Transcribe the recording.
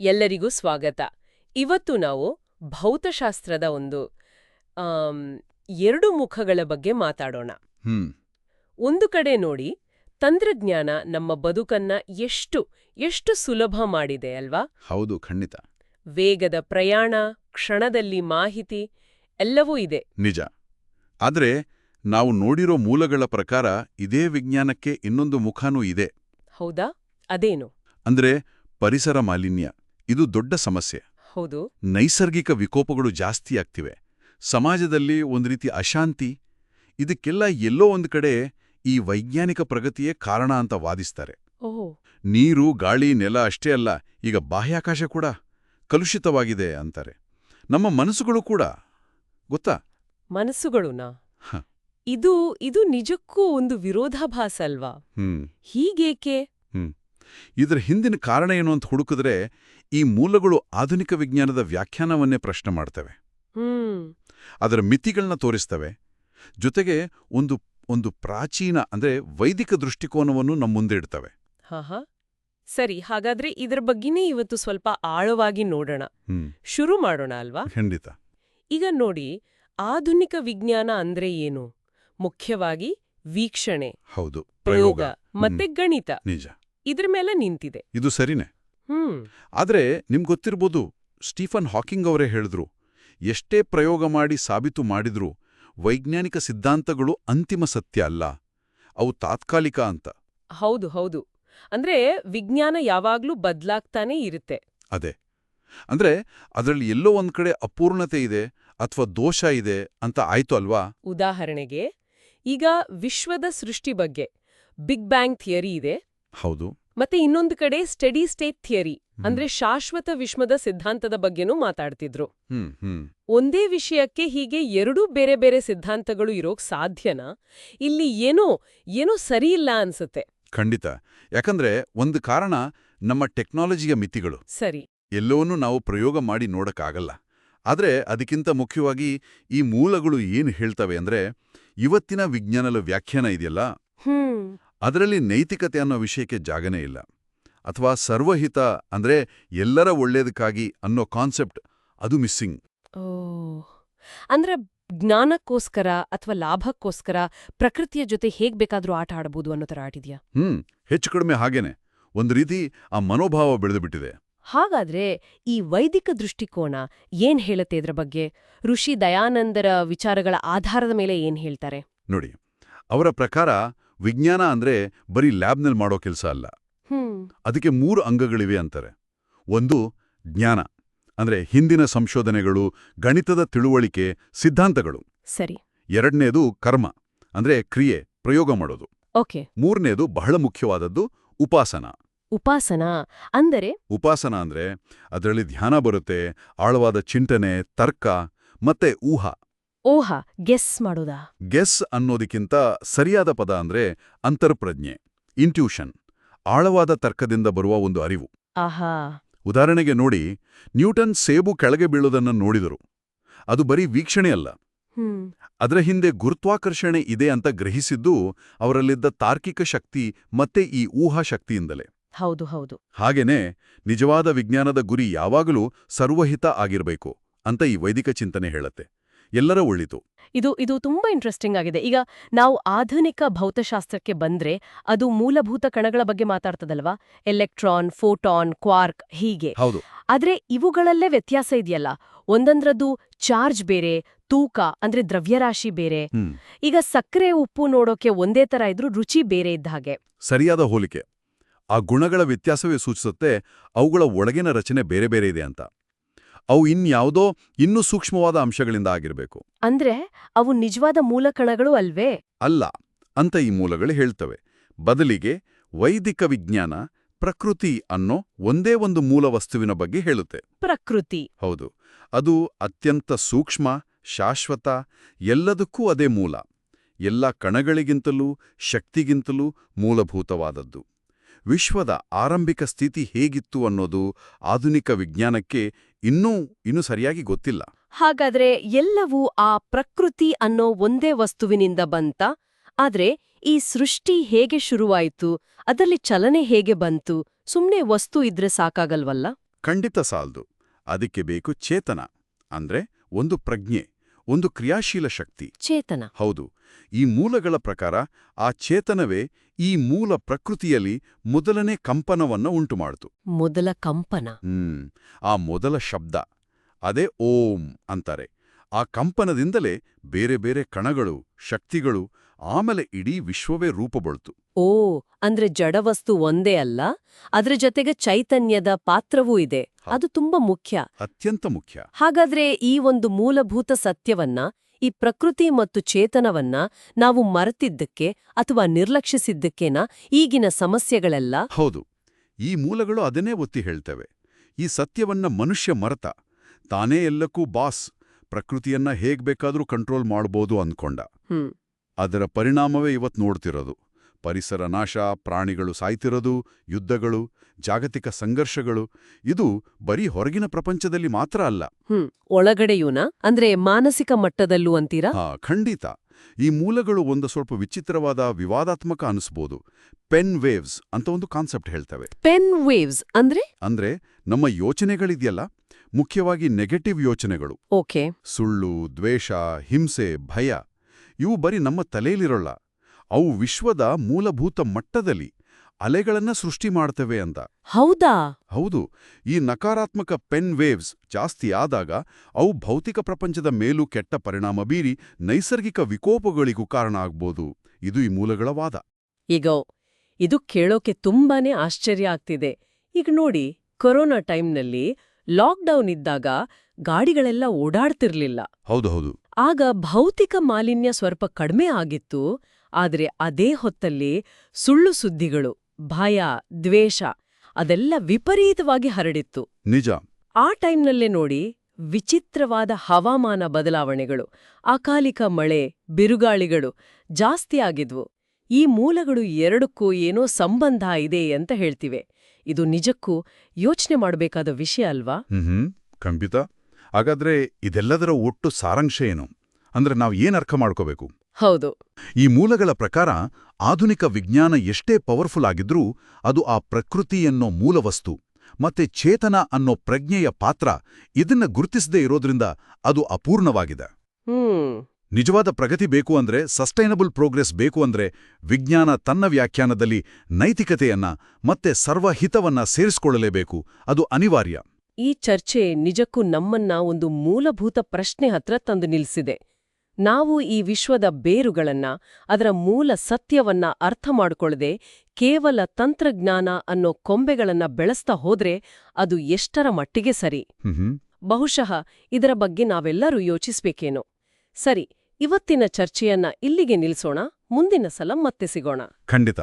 ಎಲ್ಲರಿಗೂ ಸ್ವಾಗತ. ಇವತ್ತು ನಾವು ಭೌತಶಾಸ್ತ್ರದ ಒಂದು ಎರಡು ಮುಖಗಳ ಬಗ್ಗೆ ಮಾತಾಡೋಣ. ಒಂದು ಕಡೆ ನೋಡಿ ತಂತ್ರಜ್ಞಾನ ನಮ್ಮ ಬದುಕನ್ನ ಎಷ್ಟು ಎಷ್ಟು ಸುಲಭ ಮಾಡಿದೆ ಅಲ್ವಾ? ಹೌದು ಖಂಡಿತ. ವೇಗದ ಪ್ರಯಾಣ ಕ್ಷಣದಲ್ಲಿ ಮಾಹಿತಿ ಎಲ್ಲವೂ ಇದೆ. ನಿಜ. ಆದ್ರೆ ನಾವು ನೋಡಿರೋ ಮೂಲಗಳ ಪ್ರಕಾರ ಇದೇ ವಿಜ್ಞಾನಕ್ಕೆ ಇನ್ನೊಂದು ಮುಖನೂ ಇದೆ. ಹೌದಾ? ಅದೇನು? ಅಂದ್ರೆ ಪರಿಸರ ಮಾಲಿನ್ಯ. ಇದು ದೊಡ್ಡ ಸಮಸ್ಯೆ. ಹೌದು. ನೈಸರ್ಗಿಕ ವಿಕೋಪಗಳು ಜಾಸ್ತಿ ಆಗ್ತಿವೆ. ಸಮಾಜದಲ್ಲಿ ಒಂದು ರೀತಿ ಅಶಾಂತಿ ಇದಕ್ಕೆಲ್ಲ ಎಲ್ಲೋ ಒಂದು ಕಡೆ ಈ ವೈಜ್ಞಾನಿಕ ಪ್ರಗತಿಯೇ ಕಾರಣ ಅಂತ ವಾದಿಸ್ತಾರೆ. ಓಹ್. ನೀರು ಗಾಳಿ ನೆಲ ಅಷ್ಟೇ ಅಲ್ಲ ಈಗ ಬಾಹ್ಯಾಕಾಶ ಕೂಡ ಕಲುಷಿತವಾಗಿದೆ ಅಂತಾರೆ. ನಮ್ಮ ಮನಸ್ಸುಗಳು ಕೂಡ ಗೊತ್ತಾ? ಮನಸ್ಸುಗಳುನಾ? ಇದು ಇದು ನಿಜಕ್ಕೂ ಒಂದು ವಿರೋಧಾಭಾಸ ಅಲ್ವಾ? ಹೀಗೇಕೆ? ಇದರ ಹಿಂದಿನ ಕಾರಣ ಏನು ಅಂತ ಹುಡುಕಿದ್ರೆ ಈ ಮೂಲಗಳು ಆಧುನಿಕ ವಿಜ್ಞಾನದ ವ್ಯಾಖ್ಯಾನವನ್ನೇ ಪ್ರಶ್ನೆ ಮಾಡ್ತವೆ. ಹ್ಮ್. ಅದರ ಮಿತಿಗಳನ್ನ ತೋರಿಸ್ತವೆ. ಜೊತೆಗೆ ಒಂದು ಒಂದು ಪ್ರಾಚೀನ ಅಂದ್ರೆ ವೈದಿಕ ದೃಷ್ಟಿಕೋನವನ್ನು ನಮ್ಮ ಮುಂದೆ ಇಡ್ತವೆ. ಸರಿ ಹಾಗಾದ್ರೆ ಇದರ ಬಗ್ಗೆನೇ ಇವತ್ತು ಸ್ವಲ್ಪ ಆಳವಾಗಿ ನೋಡೋಣ. ಶುರು ಮಾಡೋಣ ಅಲ್ವಾ? ಖಂಡಿತ. ಈಗ ನೋಡಿ ಆಧುನಿಕ ವಿಜ್ಞಾನ ಅಂದ್ರೆ ಏನು? ಮುಖ್ಯವಾಗಿ ವೀಕ್ಷಣೆ ಹೌದು ಪ್ರಯೋಗ ಮತ್ತೆ ಗಣಿತ. ನಿಜ. ಇದ್ರ ಮೇಲೆ ನಿಂತಿದೆ. ಇದು ಸರಿನೇ. ಆದ್ರೆ ನಿಮ್ಗೆ ಗೊತ್ತಿರ್ಬೋದು ಸ್ಟೀಫನ್ ಹಾಕಿಂಗ್ ಅವರೇ ಹೇಳಿದ್ರು ಎಷ್ಟೇ ಪ್ರಯೋಗ ಮಾಡಿ ಸಾಬೀತು ಮಾಡಿದ್ರೂ ವೈಜ್ಞಾನಿಕ ಸಿದ್ಧಾಂತಗಳು ಅಂತಿಮ ಸತ್ಯ ಅಲ್ಲ ಅವು ತಾತ್ಕಾಲಿಕ ಅಂತ. ಹೌದು ಹೌದು. ಅಂದ್ರೆ ವಿಜ್ಞಾನ ಯಾವಾಗ್ಲೂ ಬದ್ಲಾಗ್ತಾನೇ ಇರುತ್ತೆ. ಅದೇ. ಅಂದ್ರೆ ಅದರಲ್ಲಿ ಎಲ್ಲೋ ಒಂದ್ ಕಡೆ ಅಪೂರ್ಣತೆ ಇದೆ ಅಥವಾ ದೋಷ ಇದೆ ಅಂತ ಆಯ್ತು ಅಲ್ವಾ? ಉದಾಹರಣೆಗೆ ಈಗ ವಿಶ್ವದ ಸೃಷ್ಟಿ ಬಗ್ಗೆ ಬಿಗ್ ಬ್ಯಾಂಗ್ ಥಿಯರಿ ಇದೆ. ಹೌದು. ಮತ್ತೆ ಇನ್ನೊಂದು ಕಡೆ ಸ್ಟಡಿ ಸ್ಟೇಟ್ ಥಿಯರಿ ಅಂದ್ರೆ ಶಾಶ್ವತ ವಿಶ್ವದ ಸಿದ್ಧಾಂತದ ಬಗ್ಗೆನೂ ಮಾತಾಡ್ತಿದ್ರು. ಒಂದೇ ವಿಷಯಕ್ಕೆ ಹೀಗೆ ಎರಡೂ ಬೇರೆ ಬೇರೆ ಸಿದ್ಧಾಂತಗಳು ಇರೋಕ್ ಸಾಧ್ಯನಾ? ಇಲ್ಲಿ ಏನೋ ಏನೋ ಸರಿಯಿಲ್ಲ ಅನ್ಸುತ್ತೆ. ಖಂಡಿತ. ಯಾಕಂದ್ರೆ ಒಂದು ಕಾರಣ ನಮ್ಮ ಟೆಕ್ನಾಲಜಿಯ ಮಿತಿಗಳು. ಸರಿ. ಎಲ್ಲವನ್ನೂ ನಾವು ಪ್ರಯೋಗ ಮಾಡಿ ನೋಡಕ್ಕಾಗಲ್ಲ. ಆದ್ರೆ ಅದಕ್ಕಿಂತ ಮುಖ್ಯವಾಗಿ ಈ ಮೂಲಗಳು ಏನು ಹೇಳ್ತವೆ ಅಂದ್ರೆ ಇವತ್ತಿನ ವಿಜ್ಞಾನದ ವ್ಯಾಖ್ಯಾನ ಇದೆಯಲ್ಲ? ಅದರಲ್ಲಿ ನೈತಿಕತೆ ಅನ್ನೋ ವಿಷಯಕ್ಕೆ ಜಾಗನೇ ಇಲ್ಲ. ಅಥವಾ ಸರ್ವಹಿತ ಅಂದ್ರೆ ಎಲ್ಲರ ಒಳ್ಳೇದಕ್ಕಾಗಿ ಅನ್ನೋ ಕಾನ್ಸೆಪ್ಟ್ ಅದು ಮಿಸ್ಸಿಂಗ್. ಅಂದ್ರೆ ಜ್ಞಾನಕ್ಕೋಸ್ಕರ ಅಥವಾ ಲಾಭಕ್ಕೋಸ್ಕರ ಪ್ರಕೃತಿಯ ಜೊತೆ ಹೇಗ್ ಬೇಕಾದ್ರೂ ಆಟ ಆಡಬಹುದು ಅನ್ನೋ ತರ ಆಟಿದ್ಯಾ? ಹ್ಮ್ ಹೆಚ್ಚು ಕಡಿಮೆ ಹಾಗೇನೆ. ಒಂದು ರೀತಿ ಆ ಮನೋಭಾವ ಬೆಳೆದುಬಿಟ್ಟಿದೆ. ಹಾಗಾದ್ರೆ ಈ ವೈದಿಕ ದೃಷ್ಟಿಕೋನ ಏನ್ ಹೇಳುತ್ತೆ ಇದ್ರ ಬಗ್ಗೆ? ಋಷಿ ದಯಾನಂದರ ವಿಚಾರಗಳ ಆಧಾರದ ಮೇಲೆ ಏನ್ ಹೇಳ್ತಾರೆ? ನೋಡಿ ಅವರ ಪ್ರಕಾರ ವಿಜ್ಞಾನ ಅಂದ್ರೆ ಬರೀ ಲ್ಯಾಬ್ನಲ್ಲಿ ಮಾಡೋ ಕೆಲಸ ಅಲ್ಲ. ಅದಕ್ಕೆ ಮೂರು ಅಂಗಗಳಿವೆ ಅಂತಾರೆ. ಒಂದು ಜ್ಞಾನ. ಅಂದ್ರೆ ಹಿಂದಿನ ಸಂಶೋಧನೆಗಳು ಗಣಿತದ ತಿಳುವಳಿಕೆ ಸಿದ್ಧಾಂತಗಳು. ಸರಿ. ಎರಡನೇದು ಕರ್ಮ. ಅಂದ್ರೆ ಕ್ರಿಯೆ ಪ್ರಯೋಗ ಮಾಡೋದು. ಓಕೆ. ಮೂರನೇದು ಬಹಳ ಮುಖ್ಯವಾದದ್ದು ಉಪಾಸನ. ಉಪಾಸನ? ಅಂದರೆ? ಉಪಾಸನ ಅಂದ್ರೆ ಅದರಲ್ಲಿ ಧ್ಯಾನ ಬರುತ್ತೆ ಆಳವಾದ ಚಿಂತನೆ ತರ್ಕ ಮತ್ತೆ ಊಹ. ಓಹ ಗೆಸ್ ಮಾಡೋದಾ? ಗೆಸ್ ಅನ್ನೋದಕ್ಕಿಂತ ಸರಿಯಾದ ಪದ ಅಂದ್ರೆ ಅಂತರ್ಪ್ರಜ್ಞೆ ಇಂಟ್ಯೂಷನ್ ಆಳವಾದ ತರ್ಕದಿಂದ ಬರುವ ಒಂದು ಅರಿವು. ಆಹಾ. ಉದಾಹರಣೆಗೆ ನೋಡಿ ನ್ಯೂಟನ್ ಸೇಬು ಕೆಳಗೆ ಬೀಳೋದನ್ನು ನೋಡಿದರು. ಅದು ಬರೀ ವೀಕ್ಷಣೆ ಅಲ್ಲ. ಅದರ ಹಿಂದೆ ಗುರುತ್ವಾಕರ್ಷಣೆ ಇದೆ ಅಂತ ಗ್ರಹಿಸಿದ್ದು ಅವರಲ್ಲಿದ್ದ ತಾರ್ಕಿಕ ಶಕ್ತಿ ಮತ್ತೆ ಈ ಊಹಾ ಶಕ್ತಿಯಿಂದಲೇ. ಹೌದು ಹೌದು. ಹಾಗೇನೆ ನಿಜವಾದ ವಿಜ್ಞಾನದ ಗುರಿ ಯಾವಾಗಲೂ ಸರ್ವಹಿತ ಆಗಿರಬೇಕು ಅಂತ ಈ ವೈದಿಕ ಚಿಂತನೆ ಹೇಳುತ್ತೆ. ಎಲ್ಲರ ಒಳಿತು. ಇದು ಇದು ತುಂಬಾ ಇಂಟ್ರೆಸ್ಟಿಂಗ್ ಆಗಿದೆ. ಈಗ ನಾವು ಆಧುನಿಕ ಭೌತಶಾಸ್ತ್ರಕ್ಕೆ ಬಂದ್ರೆ ಅದು ಮೂಲಭೂತ ಕಣಗಳ ಬಗ್ಗೆ ಮಾತಾಡ್ತದಲ್ವಾ? ಎಲೆಕ್ಟ್ರಾನ್ ಫೋಟಾನ್ ಕ್ವಾರ್ಕ್ ಹೀಗೆ. ಹೌದು. ಆದ್ರೆ ಇವುಗಳಲ್ಲೇ ವ್ಯತ್ಯಾಸ ಇದೆಯಲ್ಲ? ಒಂದೊಂದ್ರದ್ದು ಚಾರ್ಜ್ ಬೇರೆ ತೂಕ ಅಂದ್ರೆ ದ್ರವ್ಯರಾಶಿ ಬೇರೆ. ಈಗ ಸಕ್ಕರೆ ಉಪ್ಪು ನೋಡೋಕೆ ಒಂದೇ ತರ ಇದ್ರೂ ರುಚಿ ಬೇರೆ ಇದ್ದ ಹಾಗೆ. ಸರಿಯಾದ ಹೋಲಿಕೆ. ಆ ಗುಣಗಳ ವ್ಯತ್ಯಾಸವೇ ಸೂಚಿಸುತ್ತೆ ಅವುಗಳ ಒಳಗಿನ ರಚನೆ ಬೇರೆ ಬೇರೆ ಇದೆ ಅಂತ. ಅವು ಇನ್ಯಾವುದೋ ಇನ್ನೂ ಸೂಕ್ಷ್ಮವಾದ ಅಂಶಗಳಿಂದ ಆಗಿರಬೇಕು. ಅಂದ್ರೆ ಅವು ನಿಜವಾದ ಮೂಲ ಕಣಗಳು ಅಲ್ವೇ? ಅಲ್ಲ ಅಂತ ಈ ಮೂಲಗಳು ಹೇಳ್ತವೆ. ಬದಲಿಗೆ ವೈದಿಕ ವಿಜ್ಞಾನ ಪ್ರಕೃತಿ ಅನ್ನೋ ಒಂದೇ ಒಂದು ಮೂಲ ವಸ್ತುವಿನ ಬಗ್ಗೆ ಹೇಳುತ್ತೆ. ಪ್ರಕೃತಿ. ಹೌದು ಅದು ಅತ್ಯಂತ ಸೂಕ್ಷ್ಮ ಶಾಶ್ವತ ಎಲ್ಲದಕ್ಕೂ ಅದೇ ಮೂಲ. ಎಲ್ಲ ಕಣಗಳಿಗಿಂತಲೂ ಶಕ್ತಿಗಿಂತಲೂ ಮೂಲಭೂತವಾದದ್ದು. ವಿಶ್ವದ ಆರಂಭಿಕ ಸ್ಥಿತಿ ಹೇಗಿತ್ತು ಅನ್ನೋದು ಆಧುನಿಕ ವಿಜ್ಞಾನಕ್ಕೆ ಇನ್ನೂ ಇನ್ನೂ ಸರಿಯಾಗಿ ಗೊತ್ತಿಲ್ಲ. ಹಾಗಾದ್ರೆ ಎಲ್ಲವೂ ಆ ಪ್ರಕೃತಿ ಅನ್ನೋ ಒಂದೇ ವಸ್ತುವಿನಿಂದ ಬಂತ? ಆದ್ರೆ ಈ ಸೃಷ್ಟಿ ಹೇಗೆ ಶುರುವಾಯಿತು? ಅದರಲ್ಲಿ ಚಲನೆ ಹೇಗೆ ಬಂತು? ಸುಮ್ನೆ ವಸ್ತು ಇದ್ರೆ ಸಾಕಾಗಲ್ವಲ್ಲ? ಖಂಡಿತ ಸಾಲ್ದು. ಅದಕ್ಕೆ ಬೇಕು ಚೇತನ. ಅಂದ್ರೆ ಒಂದು ಪ್ರಜ್ಞೆ. ಒಂದು ಕ್ರಿಯಾಶೀಲ ಶಕ್ತಿ. ಚೇತನ. ಹೌದು ಈ ಮೂಲಗಳ ಪ್ರಕಾರ ಆ ಚೇತನವೇ ಈ ಮೂಲ ಪ್ರಕೃತಿಯಲ್ಲಿ ಮೊದಲನೇ ಕಂಪನವನ್ನ ಉಂಟುಮಾಡ್ತು. ಮೊದಲ ಕಂಪನ. ಹ್ಮ್ ಆ ಮೊದಲ ಶಬ್ದ ಅದೇ ಓಂ ಅಂತಾರೆ. ಆ ಕಂಪನದಿಂದಲೇ ಬೇರೆ ಬೇರೆ ಕಣಗಳು ಶಕ್ತಿಗಳು ಆಮೇಲೆ ಇಡೀ ವಿಶ್ವವೇ ರೂಪುಗೊಳ್ತು. ಓ ಅಂದ್ರೆ ಜಡವಸ್ತು ಒಂದೇ ಅಲ್ಲ? ಅದ್ರ ಜೊತೆಗೆ ಚೈತನ್ಯದ ಪಾತ್ರವೂ ಇದೆ. ಅದು ತುಂಬಾ ಮುಖ್ಯ. ಅತ್ಯಂತ ಮುಖ್ಯ. ಹಾಗಾದ್ರೆ ಈ ಒಂದು ಮೂಲಭೂತ ಸತ್ಯವನ್ನ ಈ ಪ್ರಕೃತಿ ಮತ್ತು ಚೇತನವನ್ನ ನಾವು ಮರೆತಿದ್ದಕ್ಕೆ ಅಥವಾ ನಿರ್ಲಕ್ಷಿಸಿದ್ದಕ್ಕೇನ? ಈಗಿನ ಸಮಸ್ಯೆಗಳೆಲ್ಲ? ಹೌದು. ಈ ಮೂಲಗಳು ಅದನ್ನೇ ಒತ್ತಿ ಹೇಳ್ತವೆ. ಈ ಸತ್ಯವನ್ನ ಮನುಷ್ಯ ಮರೆತ ತಾನೇ ಎಲ್ಲಕ್ಕೂ ಬಾಸ್ ಪ್ರಕೃತಿಯನ್ನ ಹೇಗ್ ಬೇಕಾದ್ರೂ ಕಂಟ್ರೋಲ್ ಮಾಡ್ಬೋದು ಅಂದ್ಕೊಂಡ ಅದರ ಪರಿಣಾಮವೇ ಇವತ್ ನೋಡ್ತಿರೋದು. ಪರಿಸರ ನಾಶ ಪ್ರಾಣಿಗಳು ಸಾಯ್ತಿರೋದು ಯುದ್ಧಗಳು ಜಾಗತಿಕ ಸಂಘರ್ಷಗಳು ಇದು ಬರೀ ಹೊರಗಿನ ಪ್ರಪಂಚದಲ್ಲಿ ಮಾತ್ರ ಅಲ್ಲ. ಹ್ಮ್ ಒಳಗಡೆಯೂನ? ಅಂದ್ರೆ ಮಾನಸಿಕ ಮಟ್ಟದಲ್ಲೂ ಅಂತೀರಾ? ಹಾ ಖಂಡಿತ. ಈ ಮೂಲಗಳು ಒಂದು ಸ್ವಲ್ಪ ವಿಚಿತ್ರವಾದ ವಿವಾದಾತ್ಮಕ ಅನಿಸ್ಬೋದು. ಪೆನ್ ವೇವ್ಸ್ ಅಂತ ಒಂದು ಕಾನ್ಸೆಪ್ಟ್ ಹೇಳ್ತವೆ. ಪೆನ್ ವೇವ್ಸ್ ಅಂದ್ರೆ? ಅಂದ್ರೆ ನಮ್ಮ ಯೋಚನೆಗಳಿದೆಯಲ್ಲ ಮುಖ್ಯವಾಗಿ ನೆಗೆಟಿವ್ ಯೋಚನೆಗಳು. ಓಕೆ. ಸುಳ್ಳು ದ್ವೇಷ ಹಿಂಸೆ ಭಯ ಇವು ಬರೀ ನಮ್ಮ ತಲೆಯಲ್ಲಿರೋಲ್ಲ. ಅವು ವಿಶ್ವದ ಮೂಲಭೂತ ಮಟ್ಟದಲ್ಲಿ ಅಲೆಗಳನ್ನ ಸೃಷ್ಟಿ ಮಾಡ್ತವೆ ಅಂತ. ಹೌದಾ? ಹೌದು. ಈ ನಕಾರಾತ್ಮಕ ಪೆನ್ ವೇವ್ಸ್ ಜಾಸ್ತಿ ಆದಾಗ ಅವು ಭೌತಿಕ ಪ್ರಪಂಚದ ಮೇಲೂ ಕೆಟ್ಟ ಪರಿಣಾಮ ಬೀರಿ ನೈಸರ್ಗಿಕ ವಿಕೋಪಗಳಿಗೂ ಕಾರಣ ಆಗ್ಬೋದು. ಇದು ಈ ಮೂಲಗಳ ವಾದ. ಈಗ ಇದು ಕೇಳೋಕೆ ತುಂಬಾನೇ ಆಶ್ಚರ್ಯ ಆಗ್ತಿದೆ. ಈಗ ನೋಡಿ ಕೊರೋನಾ ಟೈಮ್ನಲ್ಲಿ ಲಾಕ್ಡೌನ್ ಇದ್ದಾಗ ಗಾಡಿಗಳೆಲ್ಲ ಓಡಾಡ್ತಿರ್ಲಿಲ್ಲ. ಹೌದು ಹೌದು. ಆಗ ಭೌತಿಕ ಮಾಲಿನ್ಯ ಸ್ವಲ್ಪ ಕಡಿಮೆ ಆಗಿತ್ತು. ಆದ್ರೆ ಅದೇ ಹೊತ್ತಲ್ಲಿ ಸುಳ್ಳು ಸುದ್ದಿಗಳು ಭಯ ದ್ವೇಷ ಅದೆಲ್ಲ ವಿಪರೀತವಾಗಿ ಹರಡಿತ್ತು. ನಿಜ. ಆ ಟೈಮ್ನಲ್ಲೇ ನೋಡಿ ವಿಚಿತ್ರವಾದ ಹವಾಮಾನ ಬದಲಾವಣೆಗಳು ಅಕಾಲಿಕ ಮಳೆ ಬಿರುಗಾಳಿಗಳು ಜಾಸ್ತಿ ಆಗಿದ್ವು. ಈ ಮೂಲಗಳು ಎರಡಕ್ಕೂ ಏನೋ ಸಂಬಂಧ ಇದೆ ಅಂತ ಹೇಳ್ತಿವೆ. ಇದು ನಿಜಕ್ಕೂ ಯೋಚನೆ ಮಾಡಬೇಕಾದ ವಿಷಯ ಅಲ್ವಾ? ಹ್ಮ್ ಖಂಡಿತ. ಹಾಗಾದ್ರೆ ಇದೆಲ್ಲದರ ಒಟ್ಟು ಸಾರಾಂಶ ಏನು? ಅಂದ್ರೆ ನಾವು ಏನರ್ಥ ಅರ್ಥ ಮಾಡ್ಕೋಬೇಕು? ಹೌದು. ಈ ಮೂಲಗಳ ಪ್ರಕಾರ ಆಧುನಿಕ ವಿಜ್ಞಾನ ಎಷ್ಟೇ ಪವರ್ಫುಲ್ ಆಗಿದ್ರೂ ಅದು ಆ ಪ್ರಕೃತಿ ಅನ್ನೋ ಮೂಲವಸ್ತು ಮತ್ತೆ ಚೇತನ ಅನ್ನೋ ಪ್ರಜ್ಞೆಯ ಪಾತ್ರ ಇದನ್ನ ಗುರುತಿಸದೇ ಇರೋದ್ರಿಂದ ಅದು ಅಪೂರ್ಣವಾಗಿದೆ. ನಿಜವಾದ ಪ್ರಗತಿ ಬೇಕು ಅಂದ್ರೆ ಸಸ್ಟೈನಬಲ್ ಪ್ರೋಗ್ರೆಸ್ ಬೇಕು ಅಂದ್ರೆ ವಿಜ್ಞಾನ ತನ್ನ ವ್ಯಾಖ್ಯಾನದಲ್ಲಿ ನೈತಿಕತೆಯನ್ನ ಮತ್ತೆ ಸರ್ವಹಿತವನ್ನ ಸೇರಿಸಿಕೊಳ್ಳಲೇಬೇಕು. ಅದು ಅನಿವಾರ್ಯ. ಈ ಚರ್ಚೆ ನಿಜಕ್ಕೂ ನಮ್ಮನ್ನ ಒಂದು ಮೂಲಭೂತ ಪ್ರಶ್ನೆ ಹತ್ರ ತಂದು ನಿಲ್ಸಿದೆ. ನಾವು ಈ ವಿಶ್ವದ ಬೇರುಗಳನ್ನ ಅದರ ಮೂಲ ಸತ್ಯವನ್ನ ಅರ್ಥ ಮಾಡಿಕೊಳ್ಳದೆ ಕೇವಲ ತಂತ್ರಜ್ಞಾನ ಅನ್ನೋ ಕೊಂಬೆಗಳನ್ನ ಬೆಳೆಸ್ತಾ ಹೋದ್ರೆ ಅದು ಎಷ್ಟರ ಮಟ್ಟಿಗೆ ಸರಿ? ಬಹುಶಃ ಇದರ ಬಗ್ಗೆ ನಾವೆಲ್ಲರೂ ಯೋಚಿಸ್ಬೇಕೇನೋ. ಸರಿ ಇವತ್ತಿನ ಚರ್ಚೆಯನ್ನ ಇಲ್ಲಿಗೆ ನಿಲ್ಸೋಣ ಮುಂದಿನ ಸಲ ಮತ್ತೆ ಸಿಗೋಣ. ಖಂಡಿತ.